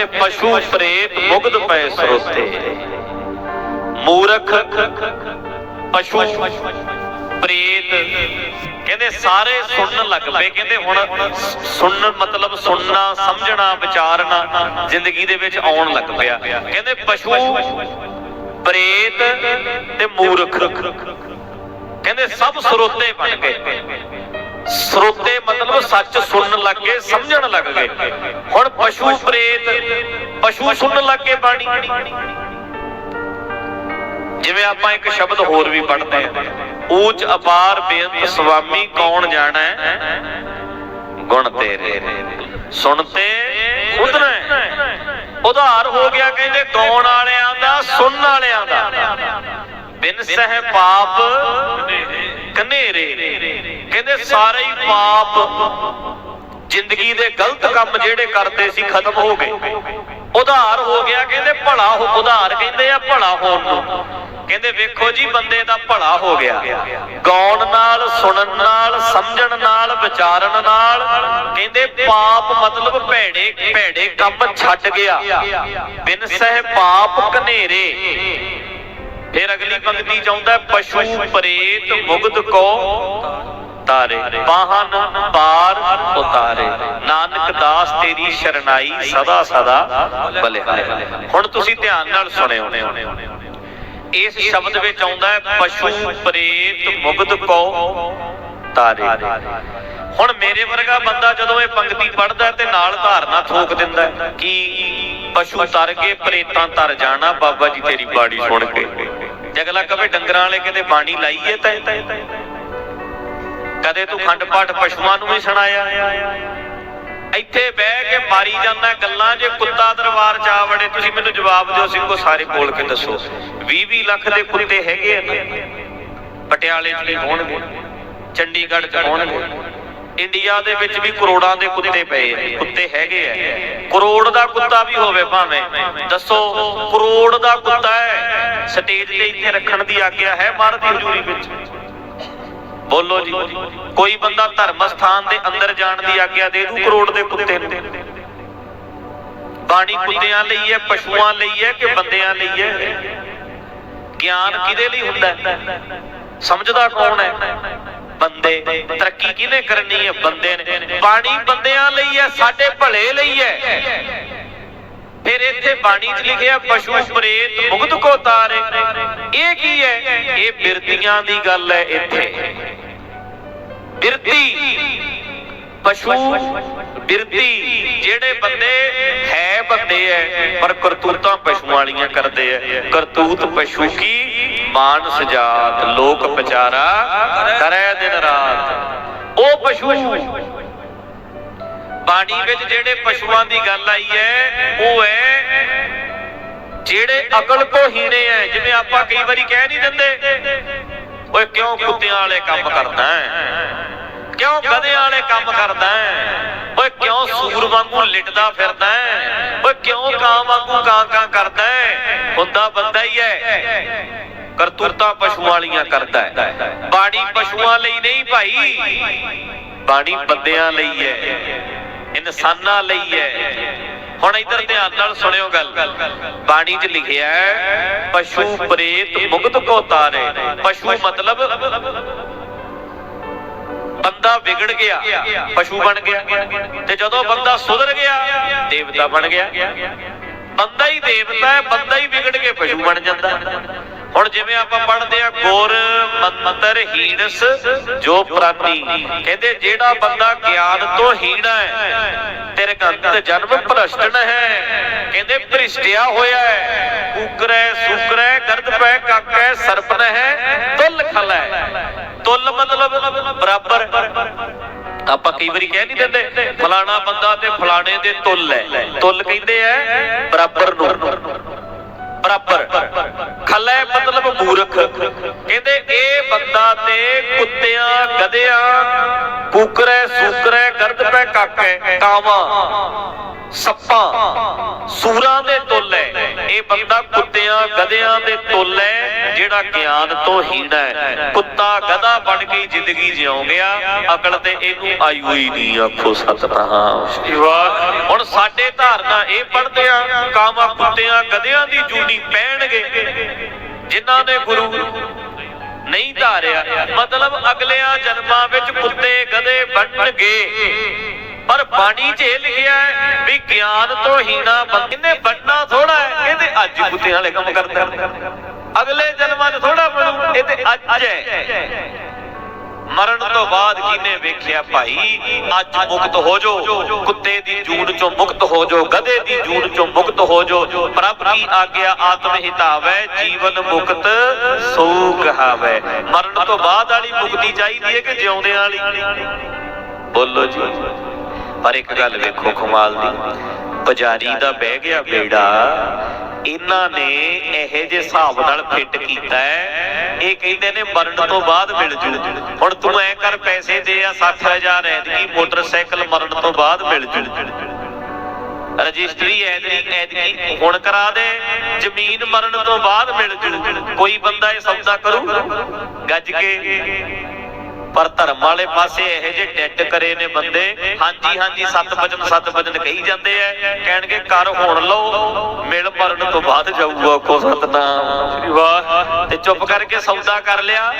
ਕਹਿੰਦੇ ਪਸ਼ੂ ਪ੍ਰੇਤ ਮੁਗਧ ਪਏ ਸਰੋਤੇ। ਮੂਰਖ ਪਸ਼ੂ ਪ੍ਰੇਤ ਕਹਿੰਦੇ ਸਾਰੇ ਸੁਣਨ ਲੱਗ ਪਏ। ਕਹਿੰਦੇ ਹੁਣ ਸੁਣਨ ਮਤਲਬ ਸੁਣਨਾ, ਸਮਝਣਾ, ਵਿਚਾਰਨਾ ਜ਼ਿੰਦਗੀ ਦੇ ਵਿੱਚ ਆਉਣ ਲੱਗ ਪਿਆ। ਕਹਿੰਦੇ ਪਸ਼ੂ ਪ੍ਰੇਤ ਤੇ ਮੂਰਖ। ਕਹਿੰਦੇ ਸਭ ਸਰੋਤੇ ਬਣ ਗਏ। ਸਰੋਤੇ ਮਤਲਬ ਸੱਚ ਸੁਣਨ ਲੱਗ ਗਏ, ਸਮਝਣ ਲੱਗ ਗਏ। ਹੁਣ ਪਸ਼ੂ ਪ੍ਰੇਤ, ਪਸ਼ੂ ਸੁਣਨ ਲੱਗ ਗਏ ਬਾਣੀ। ਜਿਵੇਂ ਆਪਾਂ ਇੱਕ ਸ਼ਬਦ ਹੋਰ ਵੀ ਪੜ੍ਹਦੇ ਹਾਂ। ਊਚ, ਅਪਾਰ, ਬੇਅੰਤ ਸੁਆਮੀ ਕੌਣ ਜਾਣਾ? ਗੁਣ ਤੇਰੇ। ਸੁਣਤੇ ਉਧਰ ਉਧਾਰ ਹੋ ਗਿਆ ਕਹਿੰਦੇ ਗਾਉਣ ਵਾਲਿਆਂ ਦਾ, ਸੁਣਨ ਵਾਲਿਆਂ ਦਾ। ਬਿਨ ਸਹਿ ਪਾਪ ਕਨੇਰੇ ਕਹਿੰਦੇ ਸਾਰੇ ਹੀ ਪਾਪ ਜ਼ਿੰਦਗੀ ਦੇ ਗਲਤ ਕੰਮ ਜਿਹੜੇ ਕਰਦੇ ਸੀ ਖਤਮ ਹੋ ਗਏ। ਉਧਾਰ ਹੋ ਗਿਆ, ਕਹਿੰਦੇ ਭਲਾ ਹੋ, ਉਧਾਰ ਕਹਿੰਦੇ ਆ ਭਲਾ ਹੋਣ ਨੂੰ। ਕਹਿੰਦੇ ਵੇਖੋ ਜੀ, ਬੰਦੇ ਦਾ ਭਲਾ ਹੋ ਗਿਆ। ਗਾਉਣ ਨਾਲ, ਸੁਣਨ ਨਾਲ, ਸਮਝਣ ਨਾਲ, ਵਿਚਾਰਨ ਨਾਲ, ਕਹਿੰਦੇ ਪਾਪ ਮਤਲਬ ਭੈੜੇ ਭੈੜੇ ਕੰਮ ਛੱਡ ਗਿਆ। ਬਿਨ ਸਹਿ ਪਾਪ ਕਨੇਰੇ ਫਿਰ ਅਗਲੀ ਪੰਕਤੀ ਚ ਆਉਂਦਾ ਹੈ, ਪਸ਼ੂ ਪ੍ਰੇਤ ਮੁਗਦ ਕੋ ਤਾਰੇ ਬਾਹਨ ਪਾਰ ਉਤਾਰੇ। ਨਾਨਕ ਦਾਸ ਤੇਰੀ ਸ਼ਰਨਾਈ ਸਦਾ ਸਦਾ ਬਲਿਹਾਰੇ ਹੁਣ ਤੁਸੀਂ ਧਿਆਨ ਨਾਲ ਸੁਣਿਓ। ਇਸ ਸ਼ਬਦ ਵਿੱਚ ਆਉਂਦਾ ਹੈ ਪਸ਼ੂ ਪ੍ਰੇਤ ਮੁਗਧ ਕੋ ਤਾਰੇ। ਹੁਣ ਮੇਰੇ ਵਰਗਾ ਬੰਦਾ ਜਦੋਂ ਇਹ ਪੰਕਤੀ ਪੜਦਾ ਤੇ ਨਾਲ ਧਾਰਨਾ ਥੋਕ ਦਿੰਦਾ ਕਿ ਪਸ਼ੂ ਤਰ ਕੇ ਪ੍ਰੇਤਾਂ ਤਰ ਜਾਣਾ ਬਾਬਾ ਜੀ ਤੇਰੀ ਬਾੜੀ ਸੁਣ ਕੇ। ਜੇ ਅਗਲਾ ਕਵੇ ਡੰਗਰਾਂ ਵਾਲੇ ਕਿਤੇ ਬਾਣੀ ਲਾਈਏ ਤਾਂ ਕਦੇ ਤੂੰ ਖੰਡ ਪਾਠ ਪਸ਼ੂਆਂ ਨੂੰ ਵੀ ਸੁਣਾਇਆ। ਇੱਥੇ ਬਹਿ ਕੇ ਮਾਰੀ ਜਾਂਦਾ ਗੱਲਾਂ, ਜੇ ਕੁੱਤਾ ਦਰਬਾਰ ਚ ਵੜੇ, ਤੁਸੀਂ ਮੈਨੂੰ ਜਵਾਬ ਦਿਓ, ਸਿੰਘੋ, ਸਾਰੇ ਬੋਲ ਕੇ ਦੱਸੋ। 20 20 ਲੱਖ ਦੇ ਕੁੱਤੇ ਹੈਗੇ ਆ। ਪਟਿਆਲੇ ਚ ਵੀ ਹੋਣਗੇ, ਚੰਡੀਗੜ੍ਹ ਚ ਹੋਣਗੇ। ਇੰਡੀਆ ਦੇ ਵਿੱਚ ਵੀ ਕਰੋੜਾਂ ਦੇ ਕੁੱਤੇ ਪਏ ਆ। ਕੁੱਤੇ ਹੈਗੇ ਆ। ਕਰੋੜ ਦਾ ਕੁੱਤਾ ਵੀ ਹੋਵੇ ਭਾਵੇਂ। ਦੱਸੋ, ਕਰੋੜ ਦਾ ਕੁੱਤਾ ਹੈ। ਸਟੇਜ ਤੇ ਇੱਥੇ ਰੱਖਣ ਦੀ ਆਗਿਆ ਹੈ ਮਹਾਰਾਜ ਦੀ ਹਜ਼ੂਰੀ ਵਿੱਚ। ਬੋਲੋ ਜੀ, ਕੋਈ ਬੰਦਾ ਧਰਮ ਸਥਾਨ ਦੇ ਅੰਦਰ ਜਾਣ ਦੀ ਆਗਿਆ ਦੇ ਦੂ ਕਰੋੜ ਦੇ ਕੁੱਤੇ ਨੂੰ। ਬਾਣੀ ਕੁੱਤਿਆਂ ਲਈ ਹੈ, ਪਸ਼ੂਆਂ ਲਈ ਹੈ ਕਿ ਬੰਦਿਆਂ ਲਈ ਹੈ? ਗਿਆਨ ਕਿਹਦੇ ਲਈ ਹੁੰਦਾ ਹੈ? ਸਮਝਦਾ ਕੌਣ ਹੈ? ਬੰਦੇ। ਤਰੱਕੀ ਕਿਹਨੇ ਕਰਨੀ ਹੈ? ਬੰਦੇ ਨੇ। ਬਾਣੀ ਬੰਦਿਆਂ ਲਈ ਹੈ, ਸਾਡੇ ਭਲੇ ਲਈ ਹੈ। ਫਿਰ ਇੱਥੇ ਬਾਣੀ 'ਚ ਲਿਖਿਆ, ਪਸ਼ੂ ਪ੍ਰੇਤ ਮੁਗਧ ਕੋ ਤਾਰੇ। ਇਹ ਕੀ ਹੈ? ਇਹ ਬਿਰਤੀਆਂ ਦੀ ਗੱਲ ਹੈ ਇੱਥੇ। ਬਿਰਤੀ, ਪਸ਼ੂ, ਬਿਰਤੀ, ਜਿਹੜੇ ਬੰਦੇ ਹੈ ਬੰਦੇ ਐ, ਪਰ ਕਰਤੂਤਾਂ ਪਸ਼ੂਆਂ ਵਾਲੀਆਂ ਕਰਦੇ ਐ। ਕਰਤੂਤ ਪਸ਼ੂ ਕੀ? ਮਾਨ ਸਜਾਤ ਲੋਕ ਵਿਚਾਰਾ ਕਰੈ ਦਿਨ ਰਾਤ। ਉਹ ਪਸ਼ੂ ਬਾਣੀ ਵਿੱਚ ਜਿਹੜੇ ਪਸ਼ੂਆਂ ਦੀ ਗੱਲ ਆਈ ਹੈ, ਉਹ ਹੈ ਜਿਹੜੇ ਅਕਲ ਤੋਂ ਹੀਣੇ ਐ ਜਿਵੇਂ ਆਪਾਂ ਕਈ ਵਾਰੀ ਕਹਿ ਨਹੀਂ ਦਿੰਦੇ। ਓਏ, ਕਿਉਂ ਕੁੱਤਿਆਂ ਵਾਲੇ ਕੰਮ ਕਰਦਾ ਹੈ? ਕਿਉਂ ਗਧਿਆਂ ਵਾਲੇ ਕੰਮ ਕਰਦਾ ਹੈ? ਓਏ, ਕਿਉਂ ਸੂਰ ਵਾਂਗੂ ਲਿਟਦਾ ਫਿਰਦਾ ਹੈ? ਓਏ, ਕਿਉਂ ਕਾਂ ਵਾਂਗੂ ਕਾਂ ਕਾਂ ਕਰਦਾ ਹੈ? ਹੁੰਦਾ ਬੰਦਾ ਹੀ ਹੈ, ਕਰਤੂਤਾਂ ਪਸ਼ੂਆਂ ਵਾਲੀਆਂ ਕਰਦਾ ਹੈ। ਬਾਣੀ ਪਸ਼ੂਆਂ ਲਈ ਨਹੀਂ ਭਾਈ, ਬਾਣੀ ਬੰਦਿਆਂ ਲਈ ਹੈ। ਇਨਸਾਨਾਂ ਲਈ ਹੈ। ਹੁਣ ਇਧਰ ਧਿਆਨ ਨਾਲ ਸੁਣਿਓ ਗੱਲ। ਬਾਣੀ 'ਚ ਲਿਖਿਆ ਹੈ, ਪਸ਼ੂ ਪ੍ਰੇਤ ਮੁਗਧ ਕੋ ਤਾਰੇ। ਪਸ਼ੂ ਮਤਲਬ ਬੰਦਾ ਵਿਗੜ ਗਿਆ, ਪਸ਼ੂ ਬਣ ਗਿਆ। ਤੇ ਜਦੋਂ ਬੰਦਾ ਸੁਧਰ ਗਿਆ, ਦੇਵਤਾ ਬਣ ਗਿਆ। ਬੰਦਾ ਹੀ ਦੇਵਤਾ ਹੈ, ਬੰਦਾ ਹੀ ਵਿਗੜ ਕੇ ਪਸ਼ੂ ਬਣ ਜਾਂਦਾ। ਹੁਣ ਜਿਵੇਂ ਆਪਾਂ ਪੜ੍ਹਦੇ ਆ ਗੁਰ ਮੰਤਰ ਹੀਣਸ ਜੋ ਪ੍ਰਾਨੀ। ਕਹਿੰਦੇ ਜਿਹੜਾ ਬੰਦਾ ਗਿਆਨ ਤੋਂ ਹੀਣਾ ਹੈ। ਤੇਰੇ ਕੰਤ ਜਨਮ ਭ੍ਰਸ਼ਟਨ ਹੈ। ਕਹਿੰਦੇ ਭ੍ਰਿਸ਼ਟਿਆ ਹੋਇਆ ਹੈ। ਕੁਕਰੈ ਸੁਕਰੈ ਗਰਦ ਪੈ, ਕਾਕੈ, ਸਰਪਨ ਹੈ। ਤੁਲ ਖਲੈ ਤੁਲ ਮਤਲਬ ਬਰਾਬਰ। ਆਪਾਂ ਕਈ ਵਾਰੀ ਕਹਿ ਨਹੀਂ ਦਿੰਦੇ, ਫਲਾਣਾ ਬੰਦਾ ਤੇ ਫਲਾਣੇ ਦੇ ਤੁਲ ਹੈ। ਤੁਲ ਕਹਿੰਦੇ ਆ ਬਰਾਬਰ ਨੂੰ। ਬਰਾਬਰ। ਖਲੈ ਮਤਲਬ ਮੂਰਖ। ਕਹਿੰਦੇ ਇਹ ਬੰਦਾ ਤੇ ਕੁੱਤਿਆਂ, ਗਧਿਆਂ ਕੁਕਰੇ ਸੂਕਰੇ ਗਰਦ ਪੈ ਕਾਕੇ ਕਾਵਾਂ ਸੱਪਾਂ, ਸੂਰਾਂ ਦੇ ਤੁੱਲ। ਹੈ ਇਹ ਬੰਦਾ ਕੁੱਤਿਆਂ, ਗਧਿਆਂ ਦੇ ਤੁੱਲ ਹੈ ਜਿਹੜਾ ਗਿਆਨ ਤੋਂ ਹੀਣਾ ਹੈ। ਕੁੱਤਾ, ਗਧਾ ਬਣ ਕੇ ਜ਼ਿੰਦਗੀ ਜਿਉਂ ਗਿਆ, ਅਕਲ ਤੇ ਇਹਨੂੰ ਆਈ ਹੋਈ ਨਹੀਂ, ਆਖੋ ਸਤਨਾਮ। ਸ੍ਰੀ ਹੁਣ ਸਾਡੇ ਧਾਰਨਾ ਇਹ ਪੜਦੇ ਆ ਕਾਮਾ ਕੁੱਤਿਆਂ, ਗਧਿਆਂ ਦੀ ਜੂਨੀ ਪੈਣਗੇ ਜਿਨ੍ਹਾਂ ਨੇ ਗੁਰੂ ਨਹੀਂ ਧਾਰਿਆ। ਮਤਲਬ ਅਗਲੇ ਅਗਲਿਆਂ ਜਨਮਾਂ ਵਿੱਚ ਕੁੱਤੇ ਗਧੇ ਬਣਨਗੇ ਪਰ ਬਾਣੀ 'ਚ ਇਹ ਲਿਖਿਆ ਹੈ ਵੀ ਗਿਆਨ ਤੋਂ ਹੀਣਾ ਬੰਦੇ ਨੇ ਥੋੜਾ ਹੈ? ਇਹਦੇ ਅੱਜ ਕੁੱਤਿਆਂ ਵਾਲੇ ਕੰਮ ਕਰਦਾ ਅਗਲੇ ਜਨਮਾਂ 'ਚ ਥੋੜਾ ਬਣੂ, ਇਹ ਤੇ ਅੱਜ ਹੈ। ਮਰਨ ਤੋਂ ਬਾਅਦ ਕਿਨੇ ਵੇਖਿਆ ਭਾਈ? ਅੱਜ ਮੁਕਤ ਹੋ ਜੋ ਕੁੱਤੇ ਦੀ ਜੂਨ ਚੋਂ ਮੁਕਤ ਹੋ ਜੋ ਗਧੇ ਦੀ ਜੂਨ ਚੋਂ ਮੁਕਤ ਹੋ ਜੋ ਪ੍ਰਭ ਕੀ ਆਗਿਆ ਆਤਮ ਹਿਤਾਵੈ, ਜੀਵਨ ਮੁਕਤ ਸੋ ਕਹਾਵੈ ਮਰਨ ਤੋਂ ਬਾਅਦ ਵਾਲੀ ਮੁਕਤੀ ਚਾਹੀਦੀ ਹੈ ਕਿ ਜਿਉਂਦਿਆਂ ਵਾਲੀ? ਬੋਲੋ ਜੀ। ਪਰ ਇੱਕ ਗੱਲ ਵੇਖੋ ਕਮਾਲ ਦੀ, ਪੁਜਾਰੀ ਦਾ ਬਹਿ ਗਿਆ ਬੇੜਾ ਇਹਨਾਂ ਨੇ ਇਹੋ ਜਿਹੇ ਹਿਸਾਬ ਨਾਲ ਫਿੱਟ ਕੀਤਾ ਹੈ। ਇਹ ਕਹਿੰਦੇ ਨੇ ਮਰਨ ਤੋਂ ਬਾਅਦ ਮਿਲ ਜੂ। ਹੁਣ ਤੂੰ ਐ ਕਰ, ਪੈਸੇ ਦੇ ਆ 60000 ਐਤਕੀ, ਮੋਟਰਸਾਈਕਲ ਮਰਨ ਤੋਂ ਬਾਅਦ ਮਿਲ ਜੂ। ਰਜਿਸਟਰੀ ਐਦਰੀ ਐਦਕੀ ਹੁਣ ਕਰਾ ਦੇ, ਜ਼ਮੀਨ ਮਰਨ ਤੋਂ ਬਾਅਦ ਮਿਲ ਜੂ। ਕੋਈ ਬੰਦਾ ਇਹ ਸੌਦਾ ਕਰੂ? ਗੱਜ ਕੇ। ਪਰ ਧਰਮ ਵਾਲੇ ਪਾਸੇ ਇਹੋ ਜਿਹੇ ਡੈਡ ਕਰੇ ਨੇ ਬੰਦੇ। ਹਾਂਜੀ ਹਾਂਜੀ ਸੱਤ ਵਚਨ ਸੱਤ ਵਚਨ ਕਹੀ ਜਾਂਦੇ ਐ ਕਹਿਣਗੇ ਕਰ ਹੁਣ ਲਓ ਮਿਲ ਮਰਨ ਤੋਂ ਬਾਅਦ ਜਾਊਗਾ ਕੋ ਸਤਨਾਮ। ਸ੍ਰੀ ਵਾਹ ਤੇ ਚੁੱਪ ਕਰਕੇ ਸੌਦਾ ਕਰ ਲਿਆ।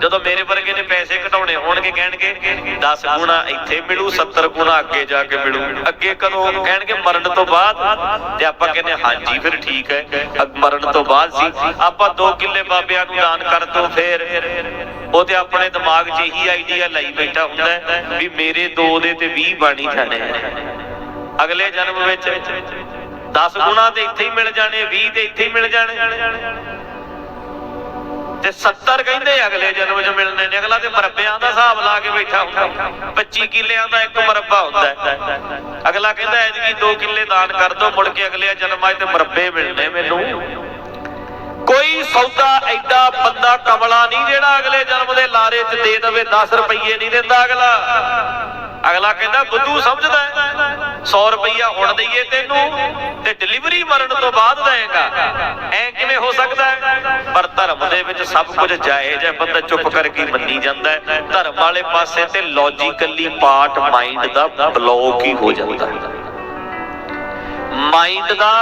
ਜਦੋਂ ਮੇਰੇ ਵਰਗੇ ਨੇ ਪੈਸੇ ਘਟਾਉਣੇ ਹੋਣਗੇ ਕਹਿਣਗੇ 10 ਗੁਣਾ ਇੱਥੇ ਮਿਲੂ 70 ਗੁਣਾ ਅੱਗੇ ਜਾ ਕੇ ਮਿਲੂ। ਅੱਗੇ ਕਦੋਂ? ਕਹਿਣਗੇ ਮਰਨ ਤੋਂ ਬਾਅਦ। ਤੇ ਆਪਾਂ ਕਹਿੰਦੇ ਹਾਂਜੀ ਫਿਰ ਠੀਕ ਹੈ। ਅਗ ਮਰਨ ਤੋਂ ਬਾਅਦ ਸੀ। ਆਪਾਂ 2 ਕਿੱਲੇ ਬਾਬਿਆਂ ਨੂੰ ਦਾਨ ਕਰ ਦੋ ਫੇਰ। ਉਹ ਤੇ ਆਪਣੇ ਦਿਮਾਗ 'ਚ ਇਹੀ ਆਈਡੀਆ ਲਈ ਬੈਠਾ ਹੁੰਦਾ ਵੀ ਮੇਰੇ 2 ਦੇ ਤੇ 20 ਬਾਣੀ ਜਾਣੇ ਅਗਲੇ ਜਨਮ ਵਿੱਚ 10 ਗੁਣਾ ਤੇ ਇੱਥੇ ਹੀ ਮਿਲ ਜਾਣੇ 20 ਤੇ ਇੱਥੇ ਹੀ ਮਿਲ ਜਾਣੇ ਤੇ 70 ਕਹਿੰਦੇ ਅਗਲੇ ਜਨਮ 'ਚ ਮਿਲਣੇ ਨੇ। ਅਗਲਾ ਤੇ ਮਰੱਬਿਆਂ ਦਾ ਹਿਸਾਬ ਲਾ ਕੇ ਬੈਠਾ ਹੁੰਦਾ 25 ਕਿੱਲਿਆਂ ਦਾ ਇੱਕ ਮਰੱਬਾ ਹੁੰਦਾ ਅਗਲਾ ਕਹਿੰਦਾ, ਐਤਕੀ 2 ਕਿੱਲੇ ਦਾਨ ਕਰ ਦੋ ਮੁੜ ਕੇ ਅਗਲੇ ਜਨਮਾਂ 'ਚ ਤੇ ਮਰੱਬੇ ਮਿਲਣੇ ਮੈਨੂੰ। ਕੋਈ ਸੌਦਾ ਐਡਾ ਬੰਦਾ ਕਮਲਾ ਨਹੀਂ ਜਿਹੜਾ ਅਗਲੇ ਜਨਮ ਦੇ ਲਾਰੇ 'ਚ ਦੇ ਦੇਵੇ 10 ਰੁਪਏ ਨਹੀਂ ਦਿੰਦਾ ਅਗਲਾ। ਅਗਲਾ ਕਹਿੰਦਾ, ਬੁੱਧੂ ਸਮਝਦਾ ਹੈ 100 ਰੁਪਈਆ ਹੁਣ ਦਈਏ ਤੈਨੂੰ ਤੇ ਡਿਲੀਵਰੀ ਮਰਨ ਤੋਂ ਬਾਅਦ ਦੇਏਗਾ। ਐ ਕਿਵੇਂ ਹੋ ਸਕਦਾ ਪਰ ਧਰਮ ਦੇ ਵਿੱਚ ਸਭ ਕੁਝ ਜਾਇਜ਼ ਹੈ, ਬੰਦਾ ਚੁੱਪ ਕਰਕੇ ਮੰਨੀ ਜਾਂਦਾ ਹੈ। ਧਰਮ ਵਾਲੇ ਪਾਸੇ ਤੇ ਲੌਜੀਕਲੀ ਪਾਰਟ ਮਾਈਂਡ ਦਾ ਬਲੌਕ ਹੀ ਹੋ ਜਾਂਦਾ ਹੈ। ਮਾਈਂਡ ਦਾ,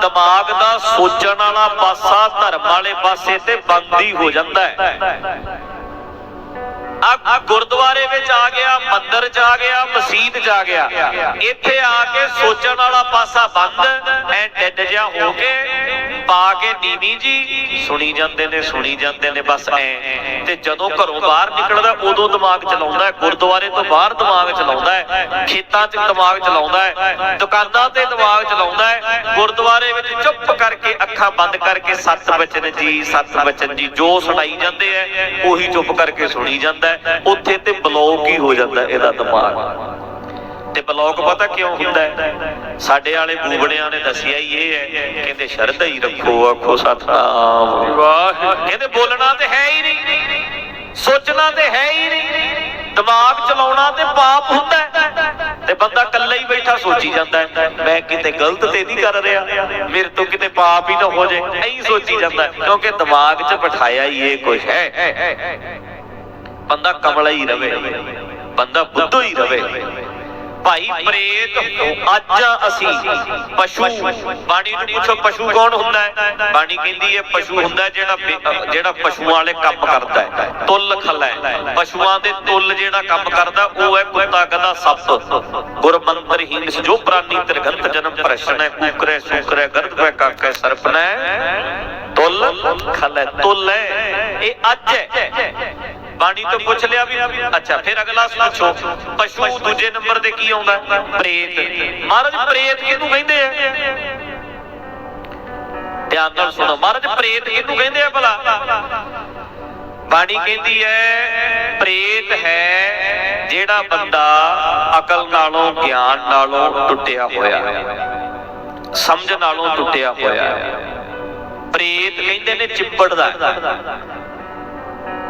ਦਿਮਾਗ ਦਾ, ਸੋਚਣ ਵਾਲਾ ਪਾਸਾ ਧਰਮ ਵਾਲੇ ਪਾਸੇ ਤੇ ਬੰਦ ਹੀ ਹੋ ਜਾਂਦਾ ਹੈ। ਆ ਗੁਰਦੁਆਰੇ ਵਿੱਚ ਆ ਗਿਆ, ਮੰਦਿਰ 'ਚ ਆ ਗਿਆ, ਮਸਜਿਦ 'ਚ ਆ ਗਿਆ। ਇੱਥੇ ਆ ਕੇ ਸੋਚਣ ਵਾਲਾ ਪਾਸਾ ਬੰਦ, ਐ ਡੱਡ ਜਿਹਾ ਹੋ ਕੇ ਪਾ ਕੇ ਨੀਵੀਂ ਜੀ ਸੁਣੀ ਜਾਂਦੇ ਨੇ, ਸੁਣੀ ਜਾਂਦੇ ਨੇ, ਬਸ ਐ। ਤੇ ਜਦੋਂ ਘਰੋਂ ਬਾਹਰ ਨਿਕਲਦਾ, ਉਦੋਂ ਦਿਮਾਗ ਚਲਾਉਂਦਾ ਹੈ। ਗੁਰਦੁਆਰੇ ਤੋਂ ਬਾਹਰ ਦਿਮਾਗ ਚਲਾਉਂਦਾ ਖੇਤਾਂ 'ਚ ਦਿਮਾਗ ਚਲਾਉਂਦਾ ਦੁਕਾਨਾਂ ਤੇ ਦਿਮਾਗ ਚਲਾਉਂਦਾ ਹੈ। ਗੁਰਦੁਆਰੇ ਵਿੱਚ ਚੁੱਪ ਕਰਕੇ ਅੱਖਾਂ ਬੰਦ ਕਰਕੇ ਸੱਤ ਬਚਨ ਜੀ, ਸੱਤ ਬਚਨ ਜੀ, ਜੋ ਸੁਣਾਈ ਜਾਂਦੇ ਐ ਉਹੀ ਚੁੱਪ ਕਰਕੇ ਸੁਣੀ ਜਾਂਦਾ ਉੱਥੇ ਤੇ ਬਲੌਕ ਹੀ ਹੋ ਜਾਂਦਾ ਇਹਦਾ ਦਿਮਾਗ। ਤੇ ਬਲੌਕ ਪਤਾ ਕਿਉਂ ਹੁੰਦਾ ਹੈ? ਸਾਡੇ ਵਾਲੇ ਬੂਬੜਿਆਂ ਨੇ ਦੱਸਿਆ ਹੀ ਇਹ ਹੈ, ਕਹਿੰਦੇ ਸ਼ਰਧਾ ਹੀ ਰੱਖੋ, ਆਖੋ ਸਤਨਾਮ। ਵਾਹ ਕਹਿੰਦੇ ਬੋਲਣਾ ਤੇ ਹੈ ਹੀ ਨਹੀਂ, ਸੋਚਣਾ ਤੇ ਹੈ ਹੀ ਨਹੀਂ, ਦਿਮਾਗ ਚਲਾਉਣਾ ਤੇ ਪਾਪ ਹੁੰਦਾ ਹੈ। ਤੇ ਬੰਦਾ ਇਕੱਲਾ ਹੀ ਬੈਠਾ ਸੋਚੀ ਜਾਂਦਾ ਹੈ, ਮੈਂ ਕਿਤੇ ਗਲਤ ਤੇ ਨਹੀਂ ਕਰ ਰਿਹਾ, ਮੇਰੇ ਤੋਂ ਕਿਤੇ ਪਾਪ ਹੀ ਨਾ ਹੋ ਜਾਏ, ਐਂ ਸੋਚੀ ਜਾਂਦਾ ਕਿਉਂਕਿ ਦਿਮਾਗ 'ਚ ਬਿਠਾਇਆ ਹੀ ਇਹ ਕੁਝ ਹੈ। ਬੰਦਾ ਕਮਲਾ ਹੀ ਰਵੇ, ਬੰਦਾ ਬੁੱਧੂ ਹੀ ਰਵੇ। ਭਾਈ ਪ੍ਰੇਤ, ਅੱਜ ਅਸੀਂ ਪਸ਼ੂ, ਬਾਣੀ ਨੂੰ ਪੁੱਛੋ, ਪਸ਼ੂ ਕੌਣ ਹੁੰਦਾ ਹੈ? ਬਾਣੀ ਕਹਿੰਦੀ ਹੈ, ਪਸ਼ੂ ਹੁੰਦਾ ਜਿਹੜਾ ਜਿਹੜਾ ਪਸ਼ੂਆਂ ਵਾਲੇ ਕੰਮ ਕਰਦਾ ਹੈ। ਤੁੱਲ ਖਲਾ। ਹੈ ਪਸ਼ੂਆਂ ਦੇ ਤੁੱਲ ਜਿਹੜਾ ਕੰਮ ਕਰਦਾ, ਉਹ ਹੈ ਕੁੱਤਾ ਗਧਾ ਸੱਪ। ਗੁਰਮੰਤਰਹੀਨ ਜੋ ਪ੍ਰਾਨੀ ਤਿਰਗੰਤ ਜਨਮ ਪ੍ਰਸ਼ਨ ਕੂਕਰੇ ਸੂਕਰੇ ਗਰਦ ਪੈ ਕਾਕੇ ਸਰਪਨੈ ਤੁੱਲ ਖਲਾ। ਤੁੱਲ ਹੈ। ਇਹ ਅੱਜ ਹੈ। ਬਾਣੀ ਤੋਂ ਪੁੱਛ ਲਿਆ ਵੀ, ਅੱਛਾ, ਫਿਰ ਅਗਲਾ ਪੁੱਛੋ, ਪਸ਼ੂ ਦੂਜੇ ਨੰਬਰ ਤੇ ਕੀ ਆਉਂਦਾ? ਪ੍ਰੇਤ। ਮਹਾਰਾਜ, ਪ੍ਰੇਤ ਕਿਹਨੂੰ ਕਹਿੰਦੇ ਆ? ਧਿਆਨ ਨਾਲ ਸੁਣੋ, ਮਹਾਰਾਜ, ਪ੍ਰੇਤ ਕਿਹਨੂੰ ਕਹਿੰਦੇ ਆ ਭਲਾ? ਬਾਣੀ ਕਹਿੰਦੀ ਹੈ, ਪ੍ਰੇਤ ਹੈ ਜਿਹੜਾ ਬੰਦਾ ਅਕਲ ਨਾਲੋਂ, ਗਿਆਨ ਨਾਲੋਂ ਟੁੱਟਿਆ ਹੋਇਆ ਸਮਝ ਨਾਲੋਂ ਟੁੱਟਿਆ ਹੋਇਆ ਪ੍ਰੇਤ ਕਹਿੰਦੇ ਨੇ ਚਿੱਬੜ ਦਾ।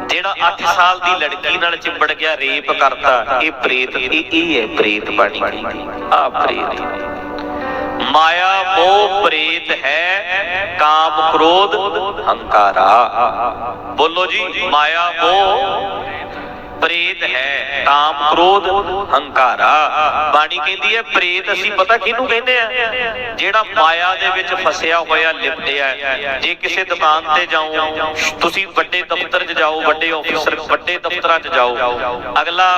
ਜਿਹੜਾ 8 ਸਾਲ ਦੀ ਲੜਕੀ ਨਾਲ ਚਿੰਬੜ ਗਿਆ, ਰੇਪ ਕਰਤਾ, ਇਹ ਪ੍ਰੇਤ, ਇਹ ਇਹ ਹੈ ਪ੍ਰੇਤ ਬਾਣੀ। ਆ ਪ੍ਰੇਤ। ਮਾਇਆ ਮੋਹ ਪ੍ਰੇਤ ਹੈ, ਕਾਮ ਕ੍ਰੋਧ ਹੰਕਾਰਾ। ਬੋਲੋ ਜੀ, ਮਾਇਆ ਮੋਹ ਪ੍ਰੇਤ ਹੈ, ਕਾਮ ਕ੍ਰੋਧ, ਹੰਕਾਰਾ। ਬਾਣੀ ਕਹਿੰਦੀ ਹੈ, ਪ੍ਰੇਤ ਅਸੀਂ ਪਤਾ ਕਿਹਨੂੰ ਕਹਿੰਦੇ ਆ? ਜਿਹੜਾ ਮਾਇਆ ਦੇ ਵਿੱਚ ਫਸਿਆ ਹੋਇਆ ਲਿਪਟਿਆ ਜੇ ਕਿਸੇ ਦੁਕਾਨ ਤੇ ਜਾਓ ਤੁਸੀਂ ਵੱਡੇ ਦਫ਼ਤਰ 'ਚ ਜਾਓ, ਵੱਡੇ ਆਫੀਸਰ ਵੱਡੇ ਦਫ਼ਤਰਾਂ 'ਚ ਜਾਓ। ਅਗਲਾ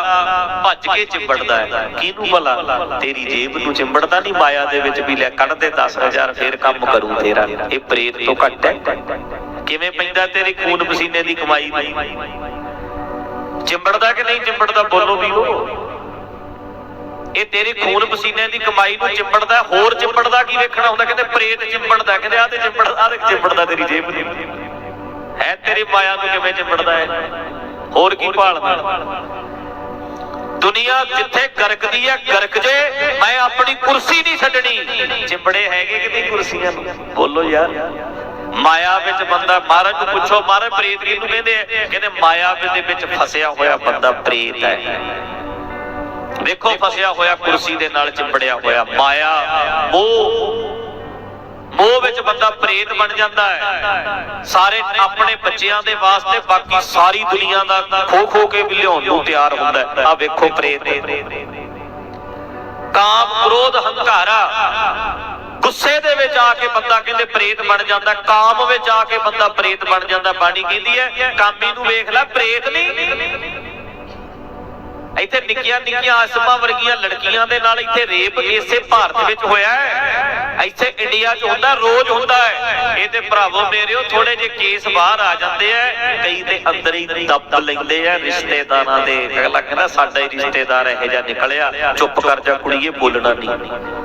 ਭੱਜ ਕੇ ਚਿੰਬੜਦਾ ਹੈ। ਕਿਹਨੂੰ ਭਲਾ? ਤੇਰੀ ਜੇਬ ਨੂੰ ਚਿੰਬੜਦਾ ਨਹੀਂ ਮਾਇਆ ਦੇ ਵਿੱਚ ਵੀ ਲੈ ਕੱਢ ਦੇ 10000 ਫੇਰ ਕੰਮ ਕਰੂ ਤੇਰਾ। ਇਹ ਪ੍ਰੇਤ ਤੋਂ ਘੱਟ ਹੈ। ਕਿਵੇਂ ਪੈਂਦਾ ਤੇਰੇ ਖੂਨ ਪਸੀਨੇ ਦੀ ਕਮਾਈ ਨੂੰ ਚਿੰਬੜਦਾ ਕਿ ਨਹੀਂ ਚਿੰਬੜਦਾ ਬੋਲੋ ਵੀ ਉਹ ਇਹ ਤੇਰੇ ਖੂਨ ਪਸੀਨੇ ਦੀ ਕਮਾਈ ਨੂੰ ਚਿੰਬੜਦਾ ਹੋਰ ਚਿੰਬੜਦਾ ਕੀ ਵੇਖਣਾ ਹੁੰਦਾ? ਕਹਿੰਦੇ ਪ੍ਰੇਤ ਚਿੰਬੜਦਾ ਕਹਿੰਦੇ ਆ ਤੇ ਚਿੰਬੜ ਆ ਤੇ ਚਿੰਬੜਦਾ ਤੇਰੀ ਜੇਬ ਨੂੰ ਹੈ ਤੇਰੀ ਮਾਇਆ ਨੂੰ ਕਿਵੇਂ ਚਿੰਬੜਦਾ ਹੈ? ਹੋਰ ਕੀ ਭਾਲਦਾ ਦੁਨੀਆ ਜਿੱਥੇ ਗਰਕਦੀ ਹੈ, ਗਰਕ ਜੇ, ਮੈਂ ਆਪਣੀ ਕੁਰਸੀ ਨਹੀਂ ਛੱਡਣੀ। ਚਿੰਬੜੇ ਹੈਗੇ ਕਿ ਕੁਰਸੀਆਂ ਨੂੰ? ਬੋਲੋ ਯਾਰ। ਮਾਇਆ ਵਿੱਚ ਬੰਦਾ ਮਹਾਰਾਜ ਨੂੰ ਪੁੱਛੋ ਮਹਾਰਾਜ ਪ੍ਰੇਤ ਕਿਹਨੂੰ ਕਹਿੰਦੇ ਆ? ਕਹਿੰਦੇ ਮਾਇਆ ਦੇ ਵਿੱਚ ਫਸਿਆ ਹੋਇਆ ਬੰਦਾ ਪ੍ਰੇਤ ਹੈ। ਵੇਖੋ, ਫਸਿਆ ਹੋਇਆ ਕੁਰਸੀ ਦੇ ਨਾਲ ਚਿੰਬੜਿਆ ਹੋਇਆ ਮਾਇਆ, ਮੋਹ। ਮੋਹ ਵਿੱਚ ਬੰਦਾ ਪ੍ਰੇਤ ਬਣ ਜਾਂਦਾ ਹੈ। ਸਾਰੇ ਆਪਣੇ ਬੱਚਿਆਂ ਦੇ ਵਾਸਤੇ ਬਾਕੀ ਸਾਰੀ ਦੁਨੀਆ ਦਾ ਖੋ ਖੋ ਕੇ ਵੀ ਲਿਆਉਣ ਨੂੰ ਤਿਆਰ ਹੁੰਦਾ ਹੈ। ਆ ਵੇਖੋ ਪ੍ਰੇਤ। ਕਾਮ, ਕ੍ਰੋਧ, ਹੰਕਾਰਾ। ਗੁੱਸੇ ਦੇ ਵਿੱਚ ਆ ਕੇ ਬੰਦਾ ਕਹਿੰਦੇ ਪ੍ਰੇਤ ਬਣ ਜਾਂਦਾ, ਕਾਮ ਵਿੱਚ ਆ ਕੇ ਬੰਦਾ ਪ੍ਰੇਤ ਬਣ ਜਾਂਦਾ, ਬਾਣੀ ਕਹਿੰਦੀ ਹੈ, ਕਾਮੀ ਨੂੰ ਵੇਖ ਲੈ, ਪ੍ਰੇਤ ਨਹੀਂ। ਇੱਥੇ ਨਿੱਕੀਆਂ ਨਿੱਕੀਆਂ ਆਸਮਾਂ ਵਰਗੀਆਂ ਲੜਕੀਆਂ ਦੇ ਨਾਲ ਇੱਥੇ ਰੇਪ ਇਸੇ ਭਾਰਤ ਵਿੱਚ ਹੋਇਆ ਹੈ। ਇੱਥੇ ਇੰਡੀਆ 'ਚ ਹੁੰਦਾ, ਰੋਜ਼ ਹੁੰਦਾ ਹੈ। ਇਹਦੇ ਭਰਾਵੋ ਮੇਰਿਓ ਥੋੜੇ ਜਿਹੇ ਕੇਸ ਬਾਹਰ ਆ ਜਾਂਦੇ ਆ। ਕਈ ਤੇ ਅੰਦਰ ਹੀ ਦੱਬ ਲੈਂਦੇ ਆ ਰਿਸ਼ਤੇਦਾਰਾਂ ਦੇ। ਅਗਲਾ ਕਹਿੰਦਾ, ਸਾਡਾ ਹੀ ਰਿਸ਼ਤੇਦਾਰ ਇਹੋ ਜਿਹਾ ਨਿਕਲਿਆ, ਚੁੱਪ ਕਰ ਜਾ ਕੁੜੀਏ, ਬੋਲਣਾ ਨਹੀਂ।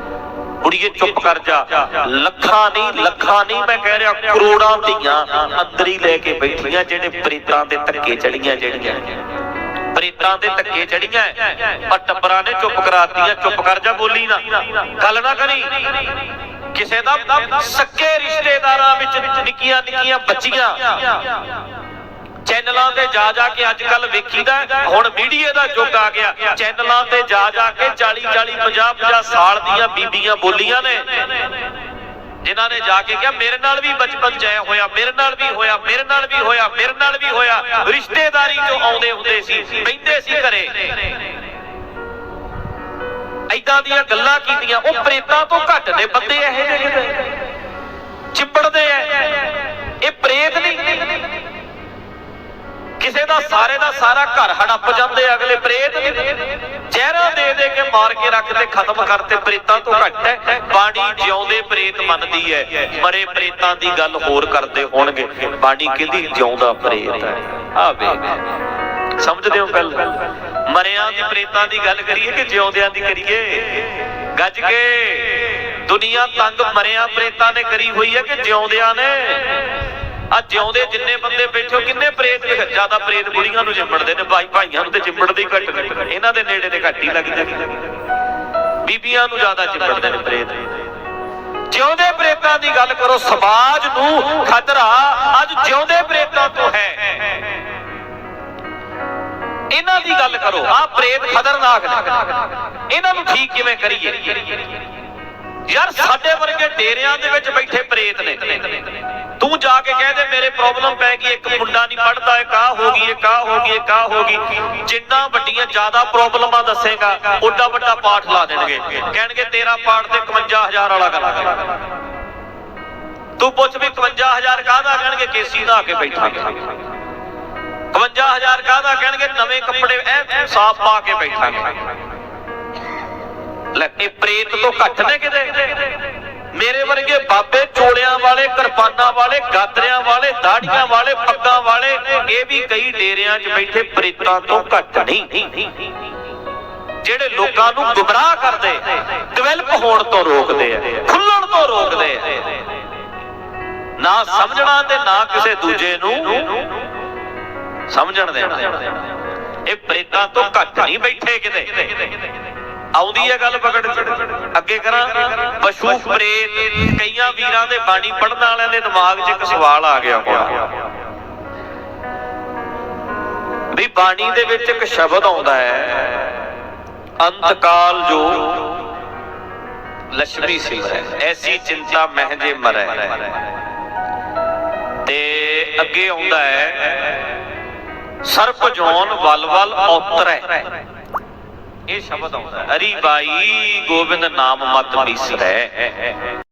ਕੁੜੀਏ ਚੁੱਪ ਕਰ ਜਾ। ਲੱਖਾਂ ਨਹੀਂ ਲੱਖਾਂ ਨਹੀਂ, ਮੈਂ ਕਹਿ ਰਿਹਾ, ਕਰੋੜਾਂ ਧੀਆਂ ਅੰਦਰ ਹੀ ਲੈ ਕੇ ਬੈਠੀਆਂ, ਜਿਹੜੇ ਪ੍ਰੀਤਾਂ ਦੇ ਧੱਕੇ ਚੜੀਆਂ ਜਿਹੜੀਆਂ। ਪ੍ਰੀਤਾਂ ਦੇ ਧੱਕੇ ਚੜੀਆਂ ਪਰ ਟੱਬਰਾਂ ਨੇ ਚੁੱਪ ਕਰਾਤੀਆਂ, ਚੁੱਪ ਕਰ ਜਾ ਬੋਲੀ ਨਾ। ਗੱਲ ਨਾ ਕਰੀ। ਕਿਸੇ ਦਾ ਸੱਕੇ ਰਿਸ਼ਤੇਦਾਰਾਂ ਵਿੱਚ ਨਿੱਕੀਆਂ ਨਿੱਕੀਆਂ ਬੱਚੀਆਂ। ਚੈਨਲਾਂ ਤੇ ਜਾ ਜਾ ਕੇ ਅੱਜ ਕੱਲ ਵੇਖੀਦਾ ਹੁਣ ਮੀਡੀਆ ਦਾ ਯੁੱਗ ਆ ਗਿਆ। ਚੈਨਲਾਂ ਤੇ ਜਾ ਜਾ ਕੇ 40 40 50 50 ਸਾਲ ਦੀਆਂ ਬੀਬੀਆਂ ਬੋਲੀਆਂ ਨੇ। ਜਿਨ੍ਹਾਂ ਨੇ ਜਾ ਕੇ ਕਿਹਾ, ਮੇਰੇ ਨਾਲ ਵੀ ਬਚਪਨ ਚ ਐ ਹੋਇਆ, ਮੇਰੇ ਨਾਲ ਵੀ ਹੋਇਆ, ਮੇਰੇ ਨਾਲ ਵੀ ਹੋਇਆ, ਮੇਰੇ ਨਾਲ ਵੀ ਹੋਇਆ। ਰਿਸ਼ਤੇਦਾਰੀ ਚੋਂ ਆਉਂਦੇ ਹੁੰਦੇ ਸੀ ਬੈਂਦੇ ਸੀ ਘਰੇ। ਐਦਾਂ ਦੀਆਂ ਗੱਲਾਂ ਕੀਤੀਆਂ, ਉਹ ਪ੍ਰੇਤਾਂ ਤੋਂ ਘੱਟ ਨੇ ਬੰਦੇ ਇਹੋ ਜਿਹੇ ਕਿਤੇ। ਚਿੰਬੜਦੇ ਐ। ਇਹ ਪ੍ਰੇਤ ਨਹੀਂ। ਕਿਸੇ ਦਾ ਸਾਰੇ ਦਾ ਸਾਰਾ ਘਰ ਹੜੱਪ ਜਾਂਦੇ ਅਗਲੇ ਪ੍ਰੇਤ ਚਿਹਰਾ ਦੇ ਦੇ ਕੇ ਮਾਰ ਕੇ ਰੱਖ ਤੇ ਖਤਮ ਕਰਤੇ ਪ੍ਰੇਤਾਂ ਤੋਂ ਘੱਟ ਹੈ। ਬਾਣੀ ਜਿਉਂਦੇ ਪ੍ਰੇਤ ਮੰਨਦੀ ਹੈ, ਮਰੇ ਪ੍ਰੇਤਾਂ ਦੀ ਗੱਲ ਹੋਰ ਕਰਦੇ ਹੋਣਗੇ। ਬਾਣੀ ਕਹਿੰਦੀ ਜਿਉਂਦਾ ਪ੍ਰੇਤ ਹੈ। ਆ ਵੇਖ। ਸਮਝਦੇ ਹੋ ਗੱਲ? ਮਰਿਆਂ ਦੀ ਪ੍ਰੇਤਾਂ ਦੀ ਗੱਲ ਕਰੀਏ ਕਿ ਜਿਉਂਦਿਆਂ ਦੀ ਕਰੀਏ? ਗੱਜ ਕੇ। ਦੁਨੀਆ ਤੰਗ ਮਰਿਆਂ ਪ੍ਰੇਤਾਂ ਨੇ ਕਰੀ ਹੋਈ ਹੈ ਕਿ ਜਿਉਂਦਿਆਂ ਨੇ? ਆ ਜਿਉਂਦੇ ਜਿੰਨੇ ਬੰਦੇ ਬੈਠੇ ਹੋ, ਕਿੰਨੇ ਪ੍ਰੇਤ ਨੇ? ਜ਼ਿਆਦਾ ਪ੍ਰੇਤ ਬੁੜੀਆਂ ਨੂੰ ਚਿੰਬੜਦੇ ਨੇ ਭਾਈ ਭਾਈਆਂ ਨੂੰ ਤੇ ਚਿੰਬੜਦੇ ਘੱਟ ਨੇ। ਇਹਨਾਂ ਦੇ ਨੇੜੇ ਤੇ ਘੱਟ ਹੀ ਲੱਗ ਬੀਬੀਆਂ ਨੂੰ ਜ਼ਿਆਦਾ ਚਿੰਬੜਦੇ ਨੇ ਪ੍ਰੇਤ। ਜਿਉਂਦੇ ਪ੍ਰੇਤਾਂ ਦੀ ਗੱਲ ਕਰੋ, ਸਮਾਜ ਨੂੰ ਖਤਰਾ ਅੱਜ ਜਿਉਂਦੇ ਪ੍ਰੇਤਾਂ ਤੋਂ ਹੈ। ਇਹਨਾਂ ਦੀ ਗੱਲ ਕਰੋ ਆ ਪ੍ਰੇਤ ਖਤਰਨਾਕ ਨੇ। ਇਹਨਾਂ ਨੂੰ ਠੀਕ ਕਿਵੇਂ ਕਰੀਏ? ਯਾਰ ਸਾਡੇ ਵਰਗੇ ਡੇਰਿਆਂ ਦੇ ਵਿੱਚ ਬੈਠੇ ਪ੍ਰੇਤ ਨੇ। ਤੂੰ ਜਾ ਕੇ ਕਹਿ ਦੇ, ਮੇਰੇ ਪ੍ਰੋਬਲਮ ਪੈ ਗਈ, ਇੱਕ ਮੁੰਡਾ ਨਹੀਂ ਪੜਦਾ ਇਹ ਕਾ ਹੋ ਗਈ ਇਹ ਕਾ ਹੋ ਗਈ ਇਹ ਕਾ ਹੋ ਗਈ। ਜਿੰਨਾ ਵੱਡੀਆਂ ਜ਼ਿਆਦਾ ਪ੍ਰੋਬਲਮਾਂ ਦੱਸੇਗਾ, ਓਡਾ ਵੱਡਾ ਪਾਠ ਲਾ ਦੇਣਗੇ। ਕਹਿਣਗੇ, ਤੇਰਾ ਪਾਠ ਤੇ 51000 ਵਾਲਾ ਕਰਾਂਗੇ ਤੂੰ ਪੁੱਛ ਵੀ 51000 ਕਾਹਦਾ? ਕਹਿਣਗੇ, ਕੇਸੀ ਦਾ ਆ ਕੇ ਬੈਠਾਂਗੇ। 51000 ਕਾਹਦਾ? ਕਹਿਣਗੇ, ਨਵੇਂ ਕੱਪੜੇ ਐ ਸਾਫ਼ ਪਾ ਕੇ ਬੈਠਾਂਗੇ। ਲੈ, ਇਹ ਪ੍ਰੇਤ ਤੋਂ ਘੱਟ ਨੇ ਕਿਤੇ? ਮੇਰੇ ਵਰਗੇ ਬਾਬੇ ਚੋਲਿਆਂ ਵਾਲੇ, ਕਿਰਪਾਨਾਂ ਵਾਲੇ, ਗਾਦਰਿਆਂ ਵਾਲੇ, ਦਾੜੀਆਂ ਵਾਲੇ, ਪੱਗਾਂ ਵਾਲੇ, ਇਹ ਵੀ ਕਈ ਡੇਰਿਆਂ 'ਚ ਬੈਠੇ ਪ੍ਰੇਤਾਂ ਤੋਂ ਘੱਟ ਨਹੀਂ। ਜਿਹੜੇ ਲੋਕਾਂ ਨੂੰ ਗੁੰਮਰਾਹ ਕਰਦੇ ਡਿਵੈਲਪ ਹੋਣ ਤੋਂ ਰੋਕਦੇ ਆ, ਖੁੱਲਣ ਤੋਂ ਰੋਕਦੇ ਆ। ਨਾ ਸਮਝਣਾ ਤੇ ਨਾ ਕਿਸੇ ਦੂਜੇ ਨੂੰ ਸਮਝਣ ਦੇਣਾ। ਇਹ ਪ੍ਰੇਤਾਂ ਤੋਂ ਘੱਟ ਨਹੀਂ ਬੈਠੇ ਕਿਤੇ। ਆਉਂਦੀ ਹੈ ਗੱਲ ਪਕੜ ਅੱਗੇ ਕਰਾਂ, ਪਸ਼ੂ ਪ੍ਰੇਤ, ਕਈਆਂ ਵੀਰਾਂ ਦੇ ਬਾਣੀ ਪੜਨ ਵਾਲਿਆਂ ਦੇ ਦਿਮਾਗ 'ਚ ਇੱਕ ਸਵਾਲ ਆ ਗਿਆ ਹੋਣਾ। ਵੀ ਬਾਣੀ ਦੇ ਵਿੱਚ ਇੱਕ ਸ਼ਬਦ ਆਉਂਦਾ ਹੈ ਅੰਤ ਜੋ ਲక్ష్ਮੀ ਸਿਮਰੈ, ਐਸੀ ਚਿੰਤਾ ਮਹਿ ਜੇ ਮਰੈ। ਤੇ ਅੱਗੇ ਆਉਂਦਾ ਹੈ, ਸਰਪ ਜੋਨ ਵਲ ਵਲ ਔਤਰੈ। ਇਹ ਸ਼ਬਦ ਆਉਂਦਾ ਹਰੀ ਬਾਈ ਗੋਬਿੰਦ ਨਾਮ ਮਤ ਬਿਸਰੈ